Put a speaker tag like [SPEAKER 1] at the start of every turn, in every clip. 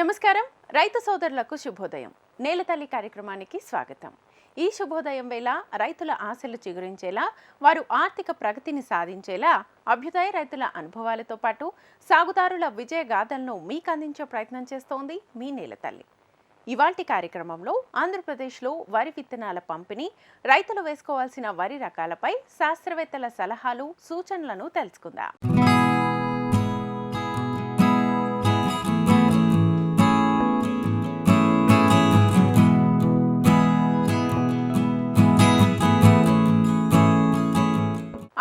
[SPEAKER 1] నమస్కారం. రైతు సోదరులకు శుభోదయం. నేలతల్లి కార్యక్రమానికి స్వాగతం. ఈ శుభోదయం వేళ రైతుల ఆశలు చిగురించేలా వారు ఆర్థిక ప్రగతిని సాధించేలా అభ్యుదయ రైతుల అనుభవాలతో పాటు సాగుదారుల విజయ గాథలను మీకు అందించే ప్రయత్నం చేస్తోంది మీ నేలతల్లి ఇవాల్టి కార్యక్రమంలో ఆంధ్రప్రదేశ్లో వరి విత్తనాల పంపిణీ రైతులు వేసుకోవాల్సిన వరి రకాలపై శాస్త్రవేత్తల సలహాలు సూచనలను తెలుసుకుందాం.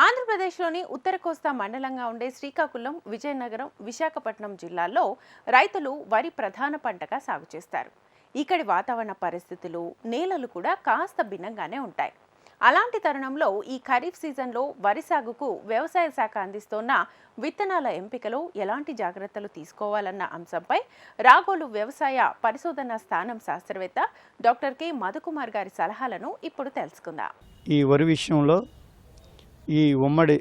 [SPEAKER 1] ఆంధ్రప్రదేశ్లోని ఉత్తర కోస్తా మండలంగా ఉండే శ్రీకాకుళం విజయనగరం విశాఖపట్నం జిల్లాల్లో రైతులు వరి ప్రధాన పంటగా సాగు చేస్తారు. ఇక్కడి వాతావరణ పరిస్థితులు నేలలు కూడా కాస్త భిన్నంగానే ఉంటాయి. అలాంటి తరుణంలో ఈ ఖరీఫ్ సీజన్లో వరి సాగుకు వ్యవసాయ శాఖ అందిస్తోన్న విత్తనాల ఎంపికలో ఎలాంటి జాగ్రత్తలు తీసుకోవాలన్న అంశంపై రాగోలు వ్యవసాయ పరిశోధన స్థానం శాస్త్రవేత్త డాక్టర్ కె. మధుకుమార్ గారి సలహాలను ఇప్పుడు తెలుసుకుందాం.
[SPEAKER 2] ఈ వరి విషయంలో ఈ ఉమ్మడి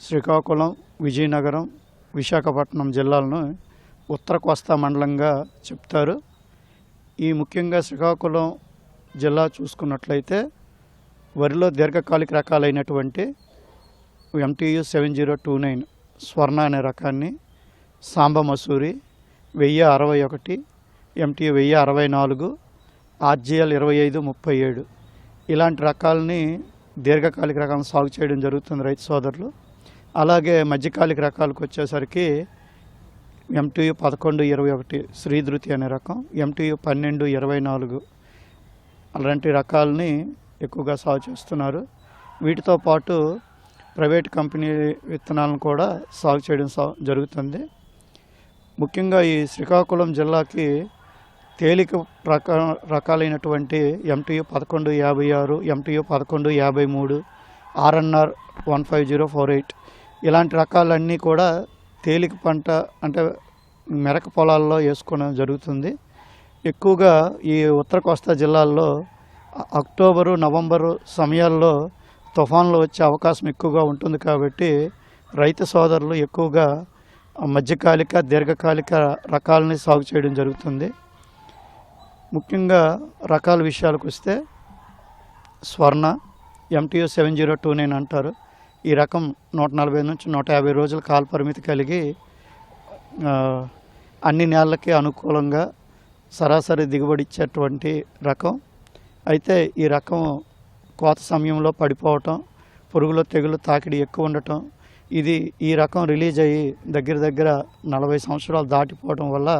[SPEAKER 2] శ్రీకాకుళం విజయనగరం విశాఖపట్నం జిల్లాలను ఉత్తర కోస్తా మండలంగా చెప్తారు. ఈ ముఖ్యంగా శ్రీకాకుళం జిల్లా చూసుకున్నట్లయితే వరిలో దీర్ఘకాలిక రకాలైనటువంటి MTU seven zero two nine Swarna అనే రకాన్ని సాంబ మసూరి వెయ్యి అరవై ఒకటి ఎంటీ వెయ్యి అరవై నాలుగు ఆర్జీఎల్ ఇరవై ఐదు ముప్పై ఏడు. ఇలాంటి రకాలని దీర్ఘకాలిక రకాలను సాగు చేయడం జరుగుతుంది రైతు సోదరులు. అలాగే మధ్యకాలిక రకాలకు వచ్చేసరికి ఎంటీయు పదకొండు ఇరవై ఒకటి శ్రీధృతి అనే రకం. ఎంటీయు పన్నెండు ఇరవై నాలుగు. అలాంటి రకాలని ఎక్కువగా సాగు చేస్తున్నారు. వీటితో పాటు ప్రైవేట్ కంపెనీ విత్తనాలను కూడా సాగు చేయడం సా- జరుగుతుంది. ముఖ్యంగా ఈ శ్రీకాకుళం జిల్లాకి తేలిక రక రకాలైనటువంటి ఎంటీయు పదకొండు యాభై ఆరు ఎంటీయు పదకొండు యాభై మూడు RNR one five zero four eight ఇలాంటి రకాలన్నీ కూడా తేలిక పంట అంటే మెరక పొలాల్లో వేసుకోవడం జరుగుతుంది. ఎక్కువగా ఈ ఉత్తర కోస్తా జిల్లాల్లో అక్టోబరు నవంబరు సమయాల్లో తుఫాన్లు వచ్చే అవకాశం ఎక్కువగా ఉంటుంది కాబట్టి రైతు సోదరులు ఎక్కువగా మధ్యకాలిక దీర్ఘకాలిక రకాలని సాగు చేయడం జరుగుతుంది. ముఖ్యంగా రకాల విషయాలకు వస్తే Swarna MTU seven zero two nine అంటారు. ఈ రకం నూట నలభై నుంచి నూట యాభై రోజుల కాల పరిమితి కలిగి అన్ని నేలలకి అనుకూలంగా సరాసరి దిగుబడి ఇచ్చేటువంటి రకం. అయితే ఈ రకం కోత సమయంలో పడిపోవటం పురుగుల తెగులు తాకిడి ఎక్కువ ఉండటం ఇది ఈ రకం రిలీజ్ అయ్యి దగ్గర దగ్గర నలభై సంవత్సరాలు దాటిపోవడం వల్ల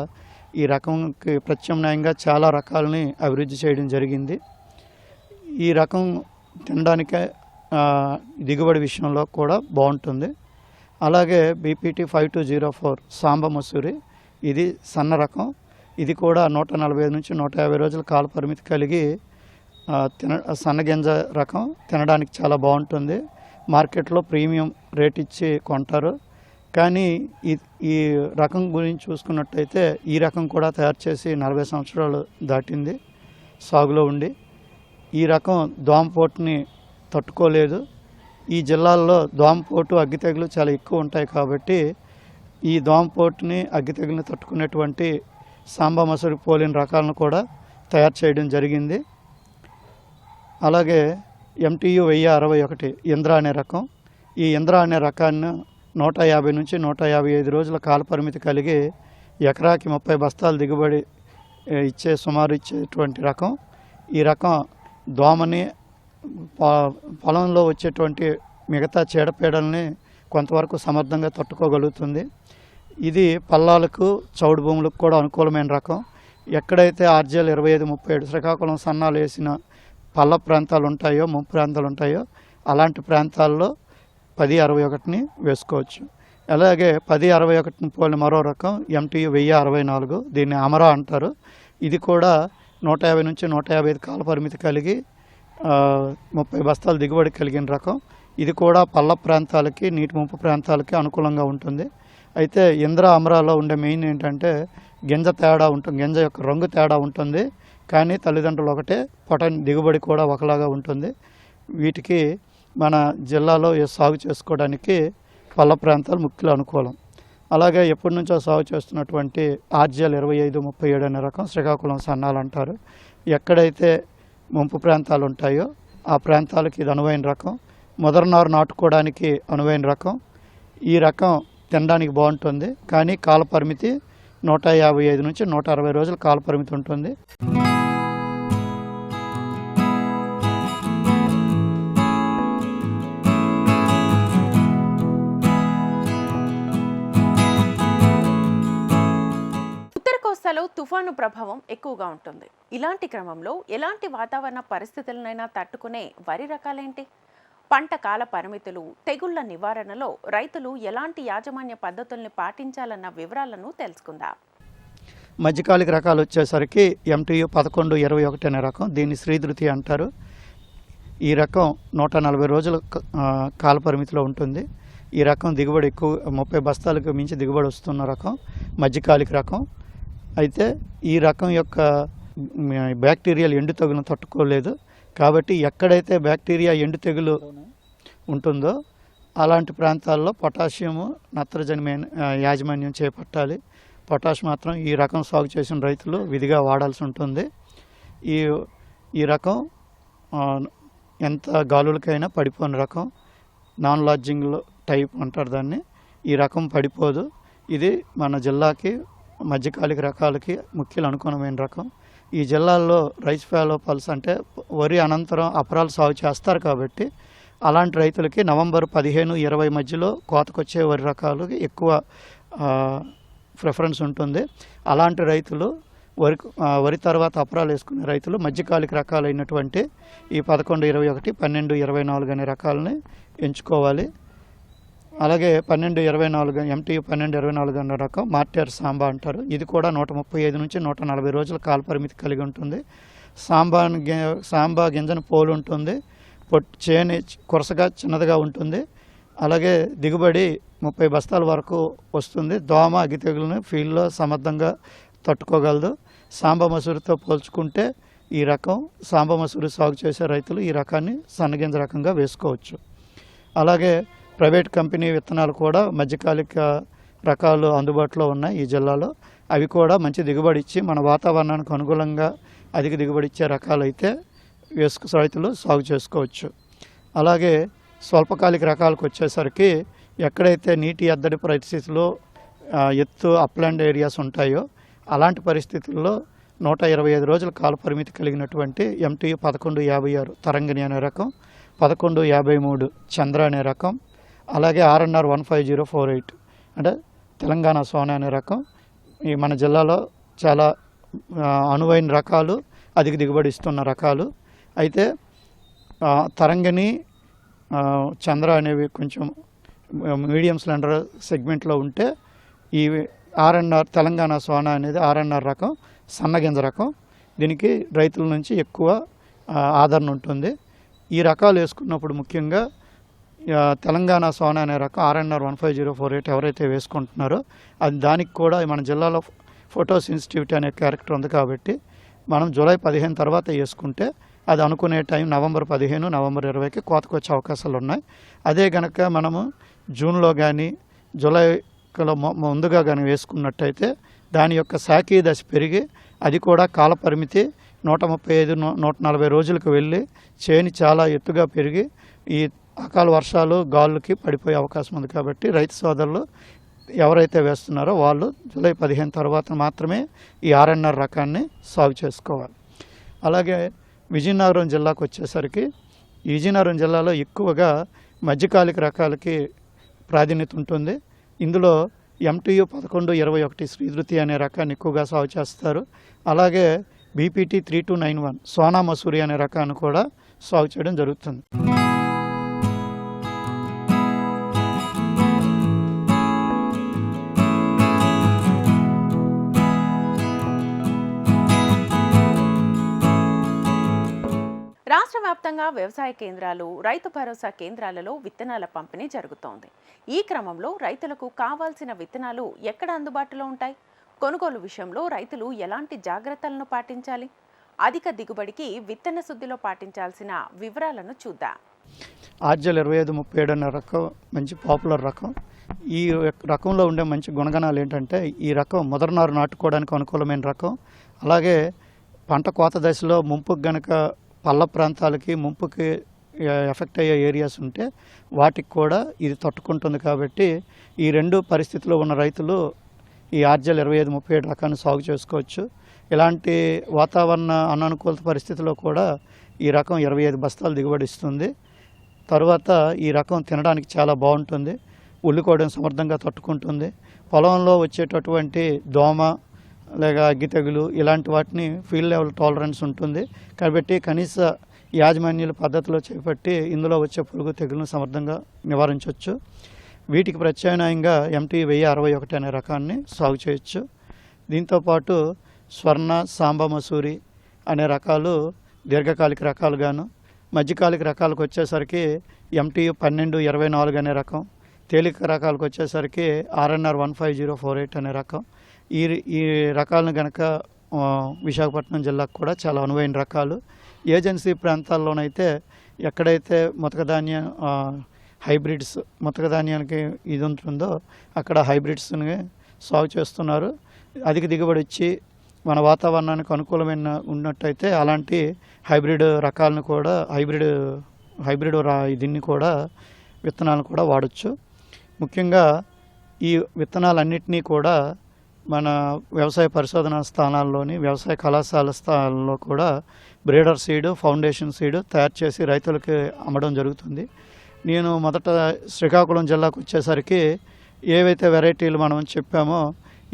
[SPEAKER 2] ఈ రకంకి ప్రత్యామ్నాయంగా చాలా రకాలని అభివృద్ధి చేయడం జరిగింది. ఈ రకం తినడానికే దిగుబడి విషయంలో కూడా బాగుంటుంది. అలాగే BPT five two zero four Samba Masuri ఇది సన్న రకం. ఇది కూడా నూట నలభై నుంచి నూట యాభై రోజుల కాల పరిమితి కలిగి తిన సన్న గింజ రకం తినడానికి చాలా బాగుంటుంది. మార్కెట్లో ప్రీమియం రేట్ ఇచ్చి కొంటారు. కానీ ఈ ఈ రకం గురించి చూసుకున్నట్టయితే ఈ రకం కూడా తయారు చేసి నలభై సంవత్సరాలు దాటింది సాగులో ఉండి. ఈ రకం దోమపోటుని తట్టుకోలేదు. ఈ జిల్లాల్లో దోమపోటు అగ్గి తెగులు చాలా ఎక్కువ ఉంటాయి కాబట్టి ఈ దోమపోటుని అగ్గి తెగులుని తట్టుకునేటువంటి సాంబా మసూరి పోలిన రకాలను కూడా తయారు చేయడం జరిగింది. అలాగే ఎంటీయు వెయ్యి అరవై ఒకటి ఇంద్ర అనే రకం. ఈ ఇంద్ర అనే రకాన్ని నూట యాభై నుంచి నూట యాభై ఐదు రోజుల కాల పరిమితి కలిగి ఎకరాకి ముప్పై బస్తాలు దిగుబడి ఇచ్చే సుమారు ఇచ్చేటువంటి రకం. ఈ రకం దోమని పొలంలో వచ్చేటువంటి మిగతా చీడపీడల్ని కొంతవరకు సమర్థంగా తట్టుకోగలుగుతుంది. ఇది పల్లాలకు చౌడు భూములకు కూడా అనుకూలమైన రకం. ఎక్కడైతే ఆర్జీఎల్ ఇరవై ఐదు ముప్పై ఏడు శ్రీకాకుళం సన్నాలు వేసిన పల్ల ప్రాంతాలు ఉంటాయో ముంపు ప్రాంతాలు ఉంటాయో అలాంటి ప్రాంతాల్లో పది అరవై ఒకటిని వేసుకోవచ్చు. అలాగే పది అరవై ఒకటిని పోలిన మరో రకం ఎంటీయు వెయ్యి అరవై నాలుగు దీన్ని అమరా అంటారు. ఇది కూడా నూట యాభై నుంచి నూట యాభై ఐదు కాల పరిమితి కలిగి ముప్పై బస్తాలు దిగుబడి కలిగిన రకం. ఇది కూడా పల్ల ప్రాంతాలకి నీటి ముంపు ప్రాంతాలకి అనుకూలంగా ఉంటుంది. అయితే ఇంద్ర అమరాలో ఉండే మెయిన్ ఏంటంటే గింజ తేడా ఉంటుంది గింజ యొక్క రంగు తేడా ఉంటుంది. కానీ తల్లిదండ్రులు ఒకటే పొటన్ దిగుబడి కూడా ఒకలాగా ఉంటుంది. వీటికి మన జిల్లాలో సాగు చేసుకోవడానికి పల్ల ప్రాంతాలు ముఖ్యులు అనుకూలం. అలాగే ఎప్పటి నుంచో సాగు చేస్తున్నటువంటి ఆర్జిఎల్ ఇరవై ఐదు ముప్పై ఏడు అనే రకం శ్రీకాకుళం సన్నాలు అంటారు. ఎక్కడైతే ముంపు ప్రాంతాలు ఉంటాయో ఆ ప్రాంతాలకి ఇది అనువైన రకం. మొదలనారు నాటుకోవడానికి అనువైన రకం. ఈ రకం తినడానికి బాగుంటుంది. కానీ కాల పరిమితి నూట యాభై ఐదు నుంచి నూట అరవై రోజుల కాల పరిమితి ఉంటుంది.
[SPEAKER 1] ఉత్తర తుఫాను ప్రభావం ఎక్కువగా ఉంటుంది. ఇలాంటి క్రమంలో ఎలాంటి వాతావరణ పరిస్థితులనైనా తట్టుకునే వరి రకాలేంటి? పంట కాల పరిమితులు తెగుళ్ళ నివారణలో రైతులు ఎలాంటి యాజమాన్య పద్ధతుల్ని పాటించాలన్న వివరాలను తెలుసుకుందాం.
[SPEAKER 2] మధ్యకాలిక రకాలు వచ్చేసరికి ఎంటీయు పదకొండు ఇరవై ఒకటి అనే రకం దీన్ని శ్రీధృతి అంటారు. ఈ రకం నూట నలభై రోజుల కాల పరిమితిలో ఉంటుంది. ఈ రకం దిగుబడి ఎక్కువ ముప్పై బస్తాలకు మించి దిగుబడి వస్తున్న రకం మధ్యకాలిక రకం. అయితే ఈ రకం యొక్క బ్యాక్టీరియాలు ఎండు తెగులను తట్టుకోలేదు. కాబట్టి ఎక్కడైతే బ్యాక్టీరియా ఎండు తెగులు ఉంటుందో అలాంటి ప్రాంతాల్లో పొటాషియము నత్రజని యాజమాన్యం చేపట్టాలి. పొటాష్ మాత్రం ఈ రకం సాగు చేసిన రైతులు విధిగా వాడాల్సి ఉంటుంది. ఈ ఈ రకం ఎంత గాలులకైనా పడిపోని రకం నాన్ లాడ్జింగ్ టైప్ అంటారు దాన్ని. ఈ రకం పడిపోదు. ఇది మన జిల్లాకి మధ్యకాలిక రకాలకి ముఖ్యలు అనుకూలమైన రకం. ఈ జిల్లాల్లో రైస్ ఫాలో పల్స్ అంటే వరి అనంతరం అపరాలు సాగు చేస్తారు కాబట్టి అలాంటి రైతులకి నవంబర్ పదిహేను ఇరవై మధ్యలో కోతకొచ్చే వరి రకాలకి ఎక్కువ ప్రిఫరెన్స్ ఉంటుంది. అలాంటి రైతులు వరి వరి తర్వాత అపరాలు వేసుకునే రైతులు మధ్యకాలిక రకాలైనటువంటి ఈ పదకొండు ఇరవై ఒకటి పన్నెండు ఇరవై నాలుగు అనే రకాలని ఎంచుకోవాలి. అలాగే పన్నెండు ఇరవై నాలుగు ఎంటీ పన్నెండు ఇరవై నాలుగు అన్న రకం మార్టియర్ సాంబా అంటారు. ఇది కూడా నూట ముప్పై ఐదు నుంచి నూట నలభై రోజుల కాల పరిమితి కలిగి ఉంటుంది. సాంబా సాంబా గింజను పోలు ఉంటుంది. పొట్ చేని కొరసగా చిన్నదిగా ఉంటుంది. అలాగే దిగుబడి ముప్పై బస్తాల వరకు వస్తుంది. దోమ అగ్గి తెగులను ఫీల్డ్లో సమర్థంగా తట్టుకోగలదు. సాంబ మసూరితో పోల్చుకుంటే ఈ రకం సాంబ మసూరి సాగు చేసే రైతులు ఈ రకాన్ని సన్నగింజ రకంగా వేసుకోవచ్చు. అలాగే ప్రైవేట్ కంపెనీ విత్తనాలు కూడా మధ్యకాలిక రకాలు అందుబాటులో ఉన్నాయి ఈ జిల్లాలో. అవి కూడా మంచి దిగుబడి ఇచ్చి మన వాతావరణానికి అనుకూలంగా అధిక దిగుబడి ఇచ్చే రకాలు అయితే వేసుకు రైతులు సాగు చేసుకోవచ్చు. అలాగే స్వల్పకాలిక రకాలకు వచ్చేసరికి ఎక్కడైతే నీటి ఎద్దడి పరిస్థితుల్లో ఎత్తు అప్లాండ్ ఏరియాస్ ఉంటాయో అలాంటి పరిస్థితుల్లో నూట ఇరవై ఐదు రోజుల కాల పరిమితి కలిగినటువంటి ఎంటీ పదకొండు యాభై ఆరు తరంగిణి అనే రకం పదకొండు యాభై మూడు చంద్ర అనే రకం అలాగే RNR one five zero four eight. అంటే తెలంగాణ సోనా అనే రకం. ఈ మన జిల్లాలో చాలా అనువైన రకాలు అధిక దిగుబడి ఇస్తున్న రకాలు. అయితే తరంగిణి చంద్ర అనేవి కొంచెం మీడియం సిలిండర్ సెగ్మెంట్లో ఉంటే ఈ ఆర్ఎన్ఆర్ తెలంగాణ సోనా అనేది ఆర్ఎన్ఆర్ రకం సన్నగింజ రకం. దీనికి రైతుల నుంచి ఎక్కువ ఆదరణ ఉంటుంది. ఈ రకాలు వేసుకున్నప్పుడు ముఖ్యంగా తెలంగాణ సోనా అనే రకం RNR one five zero four eight ఎవరైతే వేసుకుంటున్నారో అది దానికి కూడా మన జిల్లాలో ఫోటో సెన్సిటివిటీ అనే క్యారెక్టర్ ఉంది కాబట్టి మనం జూలై పదిహేను తర్వాత వేసుకుంటే అది అనుకునే టైం నవంబర్ పదిహేను నవంబర్ ఇరవైకి కోతకు వచ్చే అవకాశాలు ఉన్నాయి. అదే కనుక మనము జూన్లో కానీ జూలైలో ముందుగా కానీ వేసుకున్నట్టయితే దాని యొక్క సాకీ దశ పెరిగి అది కూడా కాల పరిమితి నూట ముప్పై ఐదు నూ- నూట నలభై రోజులకు వెళ్ళి చేని చాలా ఎత్తుగా పెరిగి ఈ అకాల వర్షాలు గాలులకి పడిపోయే అవకాశం ఉంది కాబట్టి రైతు సోదరులు ఎవరైతే వేస్తున్నారో వాళ్ళు జూలై పదిహేను తర్వాత మాత్రమే ఈ ఆర్ఎన్ఆర్ రకాన్ని సాగు చేసుకోవాలి. అలాగే విజయనగరం జిల్లాకు వచ్చేసరికి విజయనగరం జిల్లాలో ఎక్కువగా మధ్యకాలిక రకాలకి ప్రాధాన్యత ఉంటుంది. ఇందులో ఎంటీయు పదకొండు ఇరవై ఒకటి శ్రీధృతి అనే రకాన్ని ఎక్కువగా సాగు చేస్తారు. అలాగే BPT three two nine one Sona Masuri అనే రకాన్ని కూడా సాగు చేయడం జరుగుతుంది.
[SPEAKER 1] వ్యాప్తంగా వ్యవసాయ కేంద్రాలు రైతు భరోసా కేంద్రాలలో విత్తనాల పంపిణీ జరుగుతోంది. ఈ క్రమంలో రైతులకు కావాల్సిన విత్తనాలు ఎక్కడ అందుబాటులో ఉంటాయి? కొనుగోలు విషయంలో రైతులు ఎలాంటి జాగ్రత్తలను పాటించాలి? అధిక దిగుబడికి విత్తన శుద్ధిలో పాటించాల్సిన వివరాలను చూద్దాం.
[SPEAKER 2] ఆర్జల్ ఇరవై ఐదు ముప్పై ఏడు అనే రకం మంచి పాపులర్ రకం. ఈ రకంలో ఉండే మంచి గుణగణాలు ఏంటంటే ఈ రకం మొదటినారు నాటుకోవడానికి అనుకూలమైన రకం. అలాగే పంట కోత దశలో ముంపుకు గనక పల్ల ప్రాంతాలకి ముంపుకి ఎఫెక్ట్ అయ్యే ఏరియాస్ ఉంటే వాటికి కూడా ఇది తట్టుకుంటుంది కాబట్టి ఈ రెండు పరిస్థితుల్లో ఉన్న రైతులు ఈ ఆర్జల్ ఇరవై ఐదు ముప్పై ఏడు రకాన్ని సాగు చేసుకోవచ్చు. ఇలాంటి వాతావరణ అననుకూలత పరిస్థితిలో కూడా ఈ రకం ఇరవై ఐదు బస్తాలు దిగుబడి ఇస్తుంది. తర్వాత ఈ రకం తినడానికి చాలా బాగుంటుంది. ఉల్లికోవడం సమర్థంగా తట్టుకుంటుంది. పొలంలో వచ్చేటటువంటి దోమ లేక అగ్గి తెగులు ఇలాంటి వాటిని ఫీల్డ్ లెవెల్ టాలరెన్స్ ఉంటుంది. కాబట్టి కనీస యాజమాన్యుల పద్ధతిలో చేపట్టి ఇందులో వచ్చే పురుగు తెగులను సమర్థంగా నివారించవచ్చు. వీటికి ప్రత్యామ్నాయంగా ఎంటీ వెయ్యి అరవై ఒకటి అనే రకాన్ని సాగు చేయొచ్చు. దీంతోపాటు స్వర్ణ సాంబ మసూరి అనే రకాలు దీర్ఘకాలిక రకాలుగాను మధ్యకాలిక రకాలకు వచ్చేసరికి ఎంటీ పన్నెండు ఇరవై నాలుగు అనే రకం తేలిక రకాలకు వచ్చేసరికి RNR one five zero four eight అనే రకం ఈ ఈ రకాలను గనక విశాఖపట్నం జిల్లాకు కూడా చాలా అనువైన రకాలు. ఏజెన్సీ ప్రాంతాల్లోనైతే ఎక్కడైతే మొతక ధాన్య హైబ్రిడ్స్ మొతక ధాన్యానికి ఇది ఉంటుందో అక్కడ హైబ్రిడ్స్ని సాగు చేస్తున్నారు. అధిక దిగుబడి ఇచ్చి మన వాతావరణానికి అనుకూలమైన ఉన్నట్టయితే అలాంటి హైబ్రిడ్ రకాలను కూడా హైబ్రిడ్ హైబ్రిడ్ రా దీన్ని కూడా విత్తనాలను కూడా వాడచ్చు. ముఖ్యంగా ఈ విత్తనాలన్నింటినీ కూడా మన వ్యవసాయ పరిశోధనా స్థానాల్లోని వ్యవసాయ కళాశాల స్థానాల్లో కూడా బ్రీడర్ సీడ్ ఫౌండేషన్ సీడ్ తయారు చేసి రైతులకి అమ్మడం జరుగుతుంది. నేను మొదట శ్రీకాకుళం జిల్లాకు వచ్చేసరికి ఏవైతే వెరైటీలు మనం చెప్పామో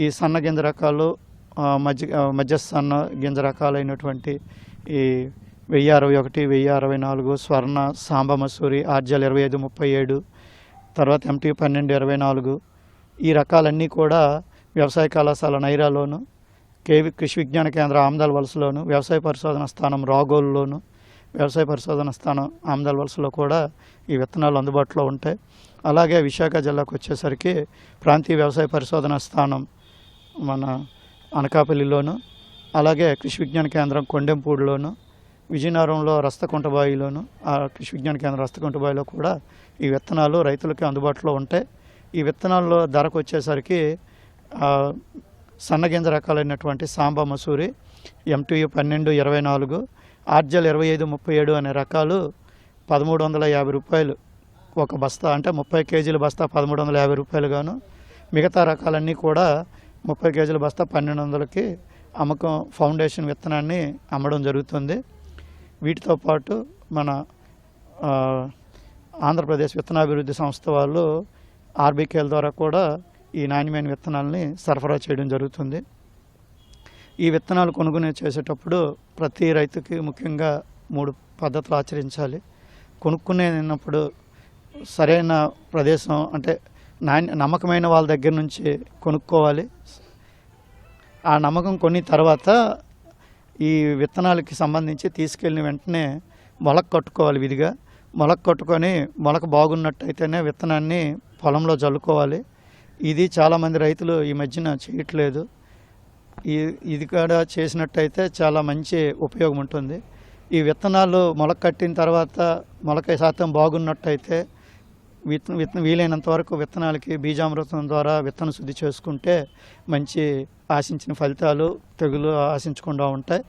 [SPEAKER 2] ఈ సన్న గింజ రకాలు మధ్య మధ్య సన్న గింజ రకాలైనటువంటి ఈ వెయ్యి అరవై ఒకటి వెయ్యి అరవై నాలుగు స్వర్ణ సాంబ మసూరి ఆర్జల్ ఇరవై ఐదు ముప్పై ఏడు తర్వాత ఎంటీ పన్నెండు ఇరవై నాలుగు ఈ రకాలన్నీ కూడా వ్యవసాయ కళాశాల నైరాలోను కేవి కృషి విజ్ఞాన కేంద్ర ఆమదాల వలసలోను వ్యవసాయ పరిశోధన స్థానం రాగోలులోను వ్యవసాయ పరిశోధన స్థానం ఆమదాల వలసలో కూడా ఈ విత్తనాలు అందుబాటులో ఉంటాయి. అలాగే విశాఖ జిల్లాకు వచ్చేసరికి ప్రాంతీయ వ్యవసాయ పరిశోధన స్థానం మన అనకాపల్లిలోను అలాగే కృషి విజ్ఞాన కేంద్రం కొండెంపూడిలోను విజయనగరంలో రస్తకుంటబాయిలోను ఆ కృషి విజ్ఞాన కేంద్రం రస్తకుంటబాయిలో కూడా ఈ విత్తనాలు రైతులకి అందుబాటులో ఉంటాయి. ఈ విత్తనాల్లో ధరకు వచ్చేసరికి సన్నగింజ రకాలైనటువంటి సాంబ మసూరి ఎంటీయు పన్నెండు ఇరవై నాలుగు ఆర్జల్ ఇరవై ఐదు ముప్పై ఏడు అనే రకాలు పదమూడు వందల యాభై రూపాయలు ఒక బస్తా. అంటే ముప్పై కేజీల బస్తా పదమూడు వందల యాభై రూపాయలు గాను మిగతా రకాలన్నీ కూడా ముప్పై కేజీల బస్తా పన్నెండు వందలకి అమ్మకం ఫౌండేషన్ విత్తనాన్ని అమ్మడం జరుగుతుంది. వీటితో పాటు మన ఆంధ్రప్రదేశ్ విత్తనాభివృద్ధి సంస్థ వాళ్ళు ఆర్బీకేల ద్వారా కూడా ఈ నాణ్యమైన విత్తనాలని సరఫరా చేయడం జరుగుతుంది. ఈ విత్తనాలు కొనుగోలు చేసేటప్పుడు ప్రతి రైతుకి ముఖ్యంగా మూడు పద్ధతులు ఆచరించాలి. కొనుక్కునేటప్పుడు సరైన ప్రదేశం అంటే నాణ్య నమ్మకమైన వాళ్ళ దగ్గర నుంచి కొనుక్కోవాలి. ఆ నమ్మకం కొన్ని తర్వాత ఈ విత్తనాలకి సంబంధించి తీసుకెళ్ళిన వెంటనే మొలక కట్టుకోవాలి విధిగా. మొలక కట్టుకొని మొలక బాగున్నట్టయితేనే విత్తనాన్ని పొలంలో జల్లుకోవాలి. ఇది చాలామంది రైతులు ఈ మధ్యన చేయట్లేదు. ఈ ఇది కూడా చేసినట్టయితే చాలా మంచి ఉపయోగం ఉంటుంది. ఈ విత్తనాలు మొలక కట్టిన తర్వాత మొలక శాతం బాగున్నట్టయితే విత్తన విత్తన వీలైనంత వరకు విత్తనాలకి బీజామృతం ద్వారా విత్తన శుద్ధి చేసుకుంటే మంచి ఆశించిన ఫలితాలు తెగులు ఆశించకుండా ఉంటాయి.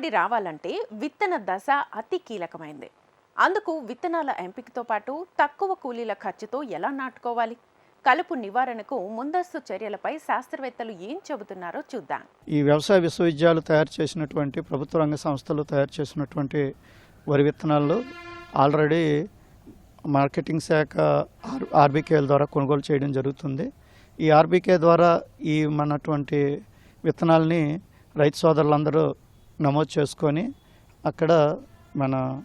[SPEAKER 1] దిగుబడి రావాలంటే విత్తన దశ అతి కీలకమైంది. అందుకు విత్తనాల ఎంపికతో పాటు తక్కువ కూలీల ఖర్చుతో ఎలా నాటుకోవాలి? కలుపు నివారణకు ముందస్తు చర్యలపై శాస్త్రవేత్తలు ఏం చెబుతున్నారో చూద్దాం.
[SPEAKER 2] ఈ వ్యవసాయ విశ్వవిద్యాలయాలు తయారు చేసినటువంటి ప్రభుత్వ రంగ సంస్థలు తయారు చేసినటువంటి వరి విత్తనాలు ఆల్రెడీ మార్కెటింగ్ శాఖ ఆర్ ఆర్బీకేల ద్వారా కొనుగోలు చేయడం జరుగుతుంది. ఈ ఆర్బీకే ద్వారా ఈ మనటువంటి విత్తనాలని రైతు సోదరులందరూ నమోదు చేసుకొని అక్కడ మన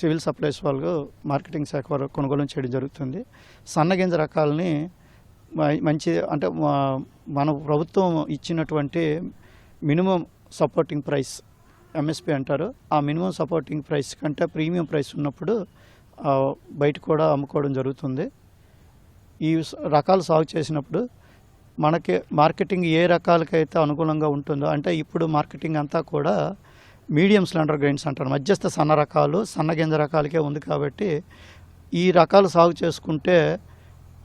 [SPEAKER 2] సివిల్ సప్లైస్ వాళ్ళు మార్కెటింగ్ శాఖ వారు కొనుగోలు చేయడం జరుగుతుంది. సన్నగింజ రకాలని మ- మంచి అంటే మన ప్రభుత్వం ఇచ్చినటువంటి మినిమం సపోర్టింగ్ ప్రైస్ ఎంఎస్పి అంటారు. ఆ మినిమం సపోర్టింగ్ ప్రైస్ కంటే ప్రీమియం ప్రైస్ ఉన్నప్పుడు బయట కూడా అమ్ముకోవడం జరుగుతుంది. ఈ రకాలు సాగు చేసినప్పుడు మనకి మార్కెటింగ్ ఏ రకాలకైతే అనుకూలంగా ఉంటుందో అంటే ఇప్పుడు మార్కెటింగ్ అంతా కూడా మీడియం స్లెండర్ గ్రైన్స్ అంటారు. మధ్యస్థ సన్న రకాలు సన్న గింజ రకాలకే ఉంది కాబట్టి ఈ రకాలు సాగు చేసుకుంటే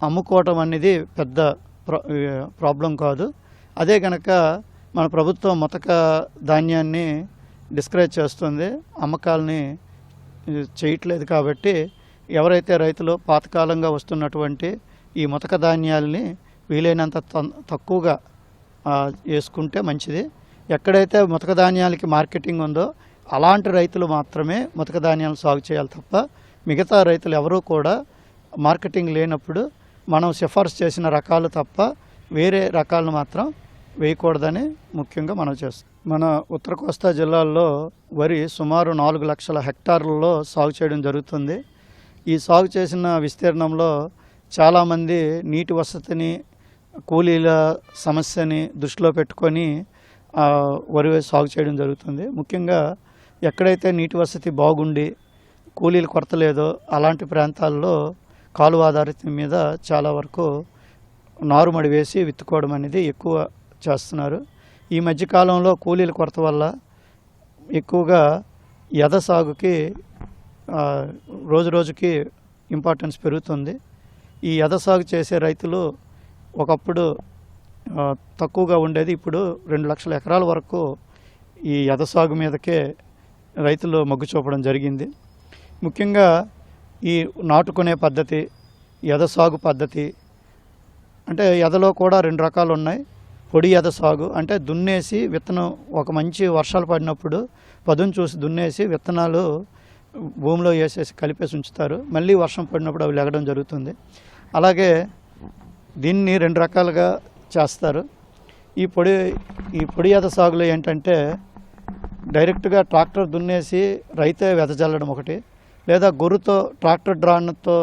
[SPEAKER 2] అమ్ముకోవటం అనేది పెద్ద ప్రాబ్లం కాదు. అదే కనుక మన ప్రభుత్వం మొతక ధాన్యాన్ని డిస్కరేజ్ చేస్తుంది. అమ్మకాలని చేయట్లేదు కాబట్టి ఎవరైతే రైతులు పాతకాలంగా వస్తున్నటువంటి ఈ మొతక ధాన్యాలని వీలైనంత తక్కువగా వేసుకుంటే మంచిది. ఎక్కడైతే ముతక ధాన్యాలకి మార్కెటింగ్ ఉందో అలాంటి రైతులు మాత్రమే ముతక ధాన్యాలు సాగు చేయాలి తప్ప మిగతా రైతులు ఎవరూ కూడా మార్కెటింగ్ లేనప్పుడు మనం సిఫార్సు చేసిన రకాలు తప్ప వేరే రకాలను మాత్రం వేయకూడదని ముఖ్యంగా మనం చేస్తాం మన ఉత్తర కోస్తా జిల్లాల్లో వరి సుమారు నాలుగు లక్షల హెక్టార్లలో సాగు చేయడం జరుగుతుంది. ఈ సాగు చేసిన విస్తీర్ణంలో చాలామంది నీటి వసతిని కూలీల సమస్యని దృష్టిలో పెట్టుకొని వరి సాగు చేయడం జరుగుతుంది. ముఖ్యంగా ఎక్కడైతే నీటి వసతి బాగుండి కూలీల కొరత లేదో అలాంటి ప్రాంతాల్లో కాలువ ఆధారిత మీద చాలా వరకు నారుమడి వేసి విత్తుకోవడం అనేది ఎక్కువ చేస్తున్నారు. ఈ మధ్యకాలంలో కూలీల కొరత వల్ల ఎక్కువగా ఎద సాగుకి రోజు రోజుకి ఇంపార్టెన్స్ పెరుగుతుంది. ఈ ఎద సాగు చేసే రైతులు ఒకప్పుడు తక్కువగా ఉండేది. ఇప్పుడు రెండు లక్షల ఎకరాల వరకు ఈ ఎదసాగు మీదకే రైతులు మొగ్గు చూపడం జరిగింది. ముఖ్యంగా ఈ నాటుకునే పద్ధతి ఎదసాగు పద్ధతి అంటే ఎదలో కూడా రెండు రకాలు ఉన్నాయి. పొడి ఎద సాగు అంటే దున్నేసి విత్తనం ఒక మంచి వర్షాలు పడినప్పుడు పదును చూసి దున్నేసి విత్తనాలు భూమిలో వేసేసి కలిపేసి ఉంచుతారు. మళ్ళీ వర్షం పడినప్పుడు అవి లెగడం జరుగుతుంది. అలాగే దీన్ని రెండు రకాలుగా చేస్తారు. ఈ పొడి ఈ పొడి ఎద సాగులో ఏంటంటే డైరెక్ట్గా ట్రాక్టర్ దున్నేసి రైతే వెదజల్లడం ఒకటి లేదా గొర్రుతో ట్రాక్టర్ డ్రాన్తో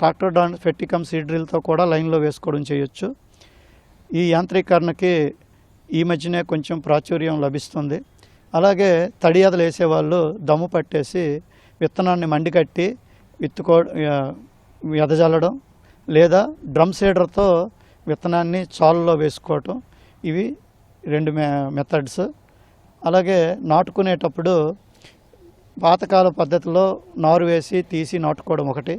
[SPEAKER 2] ట్రాక్టర్ డ్రాన్ ఫెట్టికమ్ సీడ్రిల్తో కూడా లైన్లో వేసుకోవడం చేయొచ్చు. ఈ యాంత్రీకరణకి ఈ మధ్యనే కొంచెం ప్రాచుర్యం లభిస్తుంది. అలాగే తడి ఎదలు వేసేవాళ్ళు దమ్ము పట్టేసి విత్తనాన్ని మండికట్టి విత్తుకో వెదజల్లడం లేదా డ్రమ్ సీడర్తో విత్తనాన్ని చాలులో వేసుకోవటం. ఇవి రెండు మె మెథడ్స్. అలాగే నాటుకునేటప్పుడు పాతకాల పద్ధతిలో నారు వేసి తీసి నాటుకోవడం ఒకటి.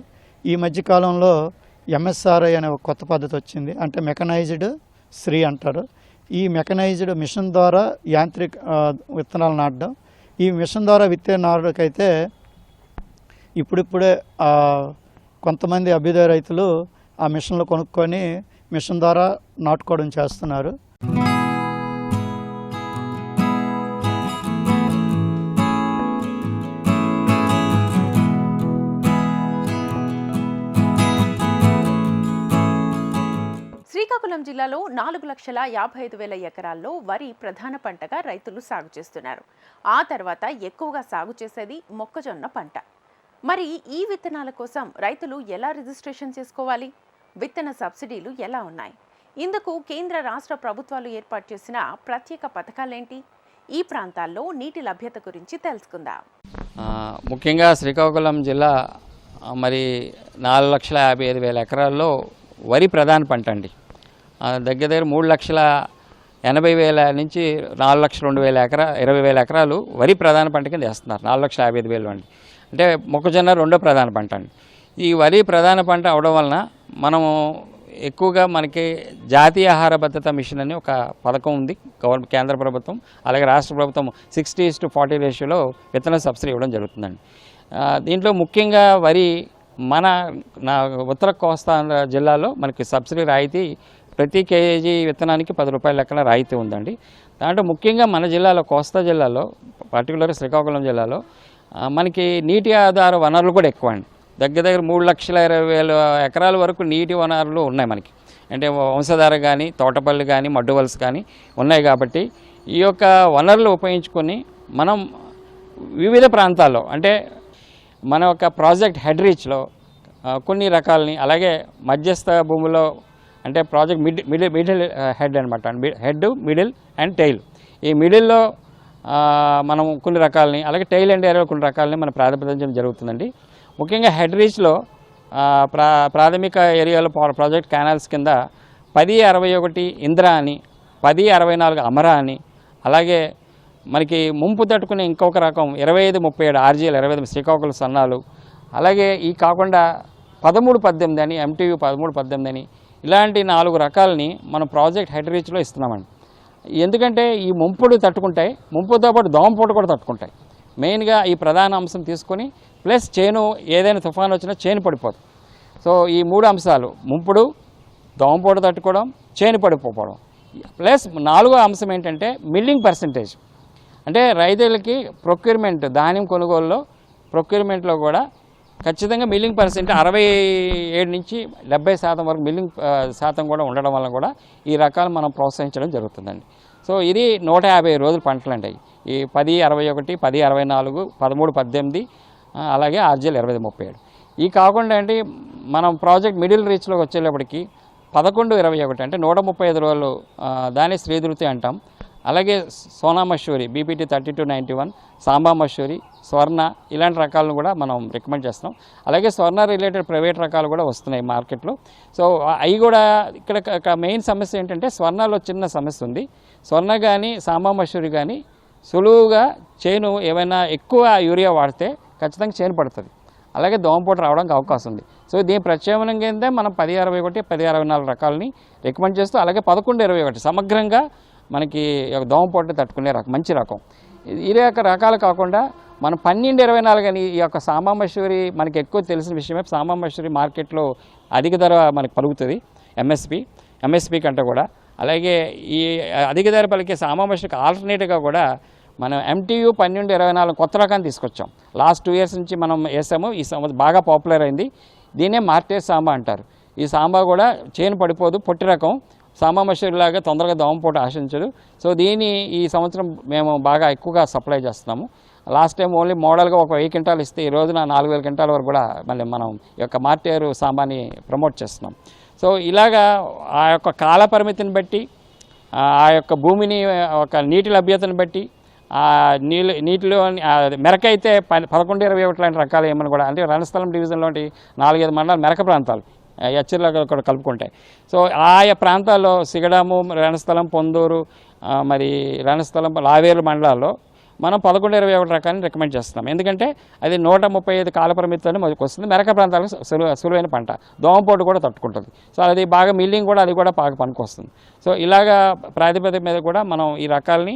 [SPEAKER 2] ఈ మధ్యకాలంలో ఎంఎస్ఆర్ఐ అనే ఒక కొత్త పద్ధతి వచ్చింది. అంటే మెకనైజ్డ్ శ్రీ అంటారు. ఈ మెకనైజ్డ్ మిషన్ ద్వారా యాంత్రిక విత్తనాలు నాటడం. ఈ మిషన్ ద్వారా విత్తే నాటుకైతే ఇప్పుడిప్పుడే కొంతమంది అభ్యుదయ రైతులు ఆ మిషన్లు కొనుక్కొని మిషన్ ద్వారా నాటుకోవడం చేస్తున్నారు.
[SPEAKER 1] శ్రీకాకుళం జిల్లాలో నాలుగు లక్షల యాభై ఐదు వేల ఎకరాల్లో వరి ప్రధాన పంటగా రైతులు సాగు చేస్తున్నారు. ఆ తర్వాత ఎక్కువగా సాగు చేసేది మొక్కజొన్న పంట. మరి ఈ విత్తనాల కోసం రైతులు ఎలా రిజిస్ట్రేషన్ చేసుకోవాలి? విత్తన సబ్సిడీలు ఎలా ఉన్నాయి? ఇందుకు కేంద్ర రాష్ట్ర ప్రభుత్వాలు ఏర్పాటు చేసిన ప్రత్యేక పథకాలేంటి? ఈ ప్రాంతాల్లో నీటి లభ్యత గురించి తెలుసుకుందాం.
[SPEAKER 3] ముఖ్యంగా శ్రీకాకుళం జిల్లా మరి నాలుగు లక్షల యాభై ఐదు వేల ఎకరాల్లో వరి ప్రధాన పంట అండి. దగ్గర దగ్గర మూడు లక్షల ఎనభై వేల నుంచి నాలుగు లక్షల రెండు వేల ఎకరా ఇరవై వేల ఎకరాలు వరి ప్రధాన పంట కింద వేస్తున్నారు. నాలుగు లక్షల యాభై ఐదు వేలు అండి. అంటే మొక్కజొన్న రెండో ప్రధాన పంట అండి. ఈ వరి ప్రధాన పంట అవడం వలన మనము ఎక్కువగా మనకి జాతీయ ఆహార భద్రత మిషన్ అని ఒక పథకం ఉంది గవర్నమెంట్ కేంద్ర ప్రభుత్వం అలాగే రాష్ట్ర ప్రభుత్వం సిక్స్టీ టు ఫార్టీ రేషియోలో విత్తన సబ్సిడీ ఇవ్వడం జరుగుతుందండి. దీంట్లో ముఖ్యంగా వరి మన నా ఉత్తర కోస్తాంధ్ర జిల్లాలో మనకి సబ్సిడీ రాయితీ ప్రతి కేజీ విత్తనానికి పది రూపాయల లెక్కన రాయితీ ఉందండి. దాంట్లో ముఖ్యంగా మన జిల్లాలో కోస్తా జిల్లాలో పర్టికులర్ శ్రీకాకుళం జిల్లాలో మనకి నీటి ఆధార వనరులు కూడా ఎక్కువ అండి దగ్గర దగ్గర మూడు లక్షల ఇరవై వేల ఎకరాల వరకు నీటి వనరులు ఉన్నాయి మనకి. అంటే వంశధార కానీ తోటపల్లి కానీ మడ్డువలస కానీ ఉన్నాయి కాబట్టి ఈ యొక్క వనరులు ఉపయోగించుకొని మనం వివిధ ప్రాంతాల్లో అంటే మన యొక్క ప్రాజెక్ట్ హెడ్ రీచ్లో కొన్ని రకాలని అలాగే మధ్యస్థ భూములో అంటే project mid middle middle head అనమాట హెడ్ మిడిల్ అండ్ టైల్ ఈ మిడిల్లో మనం కొన్ని రకాలని అలాగే టైల్ అండ్ ఏరియాలో కొన్ని రకాలని మనం ప్రాతిపదించడం జరుగుతుందండి. ముఖ్యంగా హెడ్ రీచ్లో ప్రా ప్రాథమిక ఏరియాలో ప్రాజెక్ట్ కెనాల్స్ కింద పది అరవై ఒకటి ఇంద్ర అని పది అరవై నాలుగు అమర అని అలాగే మనకి ముంపు తట్టుకునే ఇంకొక రకం ఇరవై ఐదు ముప్పై ఏడు ఆర్జీఎల్ ఇరవై ఐదు శ్రీకాకుళం సన్నాలు. అలాగే ఈ కాకుండా పదమూడు పద్దెనిమిది అని ఎంటీయూ పదమూడు పద్దెనిమిది అని ఇలాంటి నాలుగు రకాలని మనం ప్రాజెక్ట్ హెడ్ రీచ్లో ఇస్తున్నామండి. ఎందుకంటే ఈ ముంపుడు తట్టుకుంటాయి ముంపుతో పాటు దోమపోటు కూడా తట్టుకుంటాయి. మెయిన్గా ఈ ప్రధాన అంశం తీసుకొని ప్లస్ చేను ఏదైనా తుఫాను వచ్చినా చేను పడిపోదు. సో ఈ మూడు అంశాలు ముంపుడు దోమపోటు తట్టుకోవడం చేను పడిపోవడం. ప్లస్ నాలుగో అంశం ఏంటంటే మిల్లింగ్ పర్సంటేజ్. అంటే రైతులకి ప్రొక్యూర్మెంట్ ధాన్యం కొనుగోలులో ప్రొక్యూర్మెంట్లో కూడా ఖచ్చితంగా మిల్లింగ్ పర్సెంట్ అరవై ఏడు నుంచి డెబ్బై శాతం వరకు మిల్లింగ్ శాతం కూడా ఉండడం వల్ల కూడా ఈ రకాలు మనం ప్రోత్సహించడం జరుగుతుందండి. సో ఇది నూట యాభై రోజులు పంటలు అండి ఈ పది అరవై ఒకటి పది అరవై నాలుగు పదమూడు పద్దెనిమిది అలాగే ఆర్జీఎల్ ఇరవై ఐదు ముప్పై ఏడు. ఈ కాకుండా అండి మనం ప్రాజెక్ట్ మిడిల్ రీచ్లోకి వచ్చేటప్పటికి పదకొండు ఇరవై ఒకటి అంటే నూట ముప్పై ఐదు రోజులు దాన్ని శ్రీధృతి అంటాం. అలాగే Sona Masuri BPT thirty two ninety one Samba Masuri Swarna ఇలాంటి రకాలను కూడా మనం రికమెండ్ చేస్తాం అలాగే స్వర్ణ రిలేటెడ్ ప్రైవేట్ రకాలు కూడా వస్తున్నాయి మార్కెట్లో. సో అవి కూడా ఇక్కడ మెయిన్ సమస్య ఏంటంటే స్వర్ణలో చిన్న సమస్య ఉంది. స్వర్ణ కానీ సాంబా మషూరి కానీ సులువుగా చేను ఏమైనా ఎక్కువ యూరియా వాడితే ఖచ్చితంగా చేను పడుతుంది. అలాగే దోమపోటు రావడానికి అవకాశం ఉంది. సో దీని ప్రత్యామ్నాయం కింద మనం పది అరవై ఒకటి పది అరవై నాలుగు రకాలని రికమెండ్ చేస్తూ అలాగే పదకొండు ఇరవై ఒకటి సమగ్రంగా మనకి ఒక తట్టుకునే రకం మంచి రకం. ఇది- ఈ రకాలు కాకుండా మనం పన్నెండు ఇరవై నాలుగు అని ఈ యొక్క సామామశ్వరి మనకి ఎక్కువ తెలిసిన విషయమే సాంబామశ్వరి మార్కెట్లో అధిక ధర మనకి పలుకుతుంది ఎంఎస్పి ఎంఎస్పి కంటే కూడా. అలాగే ఈ అధిక ధర పలికే సామామశ్వరికి ఆల్టర్నేటివ్గా కూడా మనం ఎంటీయూ పన్నెండు ఇరవై నాలుగు కొత్త రకాన్ని తీసుకొచ్చాం. లాస్ట్ టూ ఇయర్స్ నుంచి మనం వేసాము. ఈ సంవత్సరం బాగా పాపులర్ అయింది. దీన్నే మార్టే సాంబా అంటారు. ఈ సాంబా కూడా చేను పడిపోదు పొట్టి రకం. సాంబా మషూరి లాగా తొందరగా దోమపోటు ఆశించదు. సో దీన్ని ఈ సంవత్సరం మేము బాగా ఎక్కువగా సప్లై చేస్తున్నాము. లాస్ట్ టైం ఓన్లీ మోడల్గా ఒక వెయ్యి క్వింటాలు ఇస్తే ఈ రోజున నాలుగు వేల క్వింటాల వరకు కూడా మళ్ళీ మనం ఈ యొక్క మార్టేరు సాంబాని ప్రమోట్ చేస్తున్నాం. సో ఇలాగా ఆ యొక్క కాల పరిమితిని బట్టి ఆ యొక్క భూమిని ఒక నీటి లభ్యతను బట్టి నీళ్ళు నీటిలో మెరకైతే ప పదకొండు ఇరవై ఒకటి లాంటి రకాలు ఏమని కూడా అంటే రణస్థలం డివిజన్లోని నాలుగైదు మండలాలు మెరక ప్రాంతాలు హెచ్చర్లో కూడా కలుపుకుంటాయి. సో ఆయా ప్రాంతాల్లో సిగడాము రణస్థలం పొందూరు మరి రణస్థలం లావేరు మండలాల్లో మనం పదకొండు ఇరవై ఒకటి రకాన్ని రికమెండ్ చేస్తున్నాం. ఎందుకంటే అది నూట ముప్పై ఐదు కాల పరిమితితోనే మనకు వస్తుంది. మెరక ప్రాంతాలకు సులువు సులువైన పంట. దోమపోటు కూడా తట్టుకుంటుంది. సో అది బాగా మిల్లింగ్ కూడా అది కూడా బాగా పనికొస్తుంది. సో ఇలాగా ప్రాతిపదిక మీద కూడా మనం ఈ రకాలని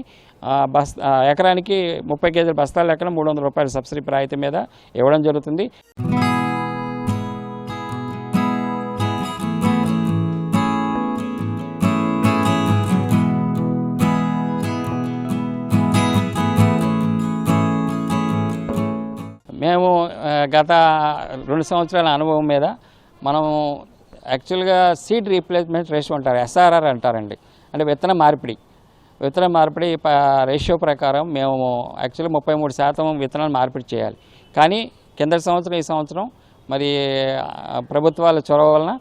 [SPEAKER 3] బస్ ఎకరానికి ముప్పై కేజీల బస్తాల లెక్కన మూడు వందల రూపాయల సబ్సిడీ రాయితీ మీద ఇవ్వడం జరుగుతుంది. మేము గత రెండు సంవత్సరాల అనుభవం మీద మనం యాక్చువల్గా సీడ్ రీప్లేస్మెంట్ రేషియో అంటారు ఎస్ఆర్ఆర్ అంటారండి. అంటే విత్తన మార్పిడి. విత్తన మార్పిడి రేషియో ప్రకారం మేము యాక్చువల్లీ ముప్పై మూడు శాతం విత్తనాలు మార్పిడి చేయాలి. కానీ కింద సంవత్సరం ఈ సంవత్సరం మరి ప్రభుత్వాల చొరవ వలన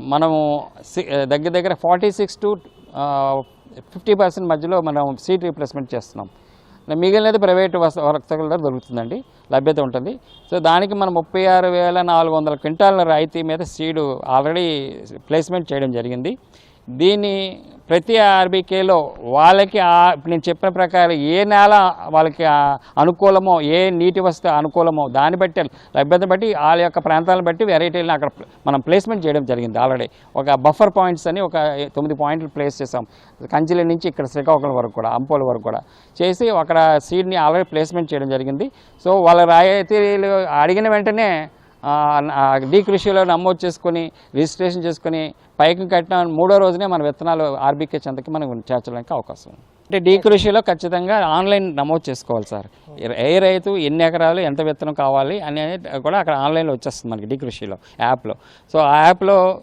[SPEAKER 3] మనము సి- దగ్గర దగ్గర forty six to fifty percent మధ్యలో మనం సీట్ రీప్లేస్మెంట్ చేస్తున్నాం. మిగిలినది ప్రైవేట్ వస- వర్తకుల ద్వారా దొరుకుతుందండి లభ్యత ఉంటుంది. సో దానికి మనం ముప్పై ఆరు వేల నాలుగు వందల క్వింటాల రాయితీ మీద సీడు ఆల్రెడీ ప్లేస్మెంట్ చేయడం జరిగింది. దీన్ని ప్రతి ఆర్బీకేలో వాళ్ళకి నేను చెప్పిన ప్రకారం ఏ నేల వాళ్ళకి అనుకూలమో ఏ నీటి వసతి అనుకూలమో దాన్ని బట్టి లభ్యత బట్టి వాళ్ళ యొక్క ప్రాంతాలను బట్టి వెరైటీలను అక్కడ మనం ప్లేస్మెంట్ చేయడం జరిగింది ఆల్రెడీ. ఒక బఫర్ పాయింట్స్ అని ఒక తొమ్మిది పాయింట్లు ప్లేస్ చేసాం కంచిలి నుంచి ఇక్కడ శ్రీకాకుళం వరకు కూడా అంపోల వరకు కూడా చేసి అక్కడ సీడ్ని ఆల్రెడీ ప్లేస్మెంట్ చేయడం జరిగింది. సో వాళ్ళ రాయితీలు అడిగిన వెంటనే డీ కృషిలో నమోదు చేసుకొని రిజిస్ట్రేషన్ చేసుకొని పైకి కట్టిన మూడో రోజునే మన విత్తనాలు ఆర్బీకే చెంతకి మనం చేర్చడానికి అవకాశం ఉంది. అంటే డీ కృషిలో ఖచ్చితంగా ఆన్లైన్ నమోదు చేసుకోవాలి సార్. ఏ రైతు ఎన్ని ఎకరాలు ఎంత విత్తనం కావాలి అనేది కూడా అక్కడ ఆన్లైన్లో వచ్చేస్తుంది మనకి డీ కృషిలో యాప్లో. సో ఆ యాప్లో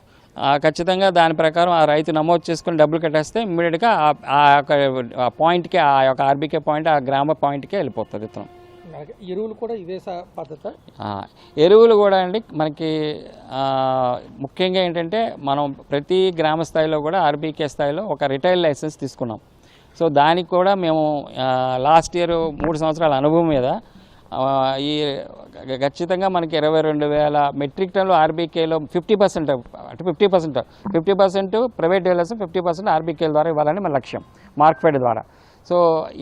[SPEAKER 3] ఖచ్చితంగా దాని ప్రకారం ఆ రైతు నమోదు చేసుకుని డబ్బులు కట్టేస్తే ఇమ్మీడియట్గా ఆ- యొక్క పాయింట్కి ఆ యొక్క ఆర్బీకే పాయింట్ ఆ గ్రామ పాయింట్కే వెళ్ళిపోతుంది విత్తనం.
[SPEAKER 4] ఎరువులు కూడా ఇదే పద్ధత?
[SPEAKER 3] ఎరువులు కూడా అండి మనకి ముఖ్యంగా ఏంటంటే మనం ప్రతి గ్రామ స్థాయిలో కూడా ఆర్బీకే స్థాయిలో ఒక రిటైల్ లైసెన్స్ తీసుకున్నాం. సో దానికి కూడా మేము లాస్ట్ ఇయర్ మూడు సంవత్సరాల అనుభవం మీద ఈ ఖచ్చితంగా మనకి ఇరవై రెండు వేల మెట్రిక్ టన్లు ఆర్బీకేలో ఫిఫ్టీ పర్సెంట్ అంటే fifty percent fifty percent private dealers fifty percent ఆర్బీకేల ద్వారా ఇవ్వాలని మన లక్ష్యం మార్క్ఫెడ్ ద్వారా. సో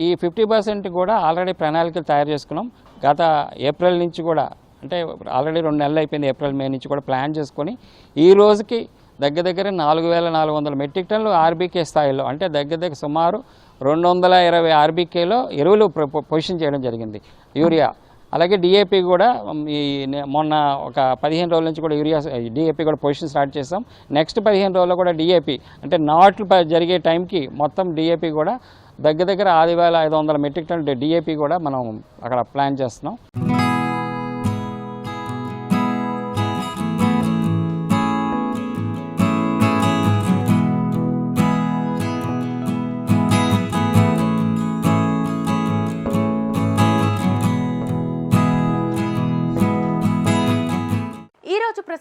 [SPEAKER 3] ఈ ఫిఫ్టీ పర్సెంట్ కూడా ఆల్రెడీ ప్రణాళికలు తయారు చేసుకున్నాం. గత ఏప్రిల్ నుంచి కూడా అంటే ఆల్రెడీ రెండు నెలలు అయిపోయింది ఏప్రిల్ మే నుంచి కూడా ప్లాన్ చేసుకొని ఈ రోజుకి దగ్గర దగ్గర నాలుగు వేల నాలుగు వందల మెట్రిక్ టన్నులు ఆర్బీకే స్థాయిలో అంటే దగ్గర దగ్గర సుమారు రెండు వందల ఇరవై ఆర్బీకేలో ఎరువులు పొజిషన్ చేయడం జరిగింది. యూరియా. అలాగే డిఏపి కూడా ఈ మొన్న ఒక పదిహేను రోజుల నుంచి కూడా యూరియా డిఏపి కూడా పొజిషన్ స్టార్ట్ చేస్తాం. నెక్స్ట్ పదిహేను రోజుల్లో కూడా డిఏపి అంటే నాట్లు జరిగే టైంకి మొత్తం డిఏపి కూడా దగ్గర దగ్గర ఆరు వేల ఐదు వందల మెట్రిక్ టన్ డిఏపి కూడా మనం అక్కడ ప్లాన్ చేస్తున్నాం.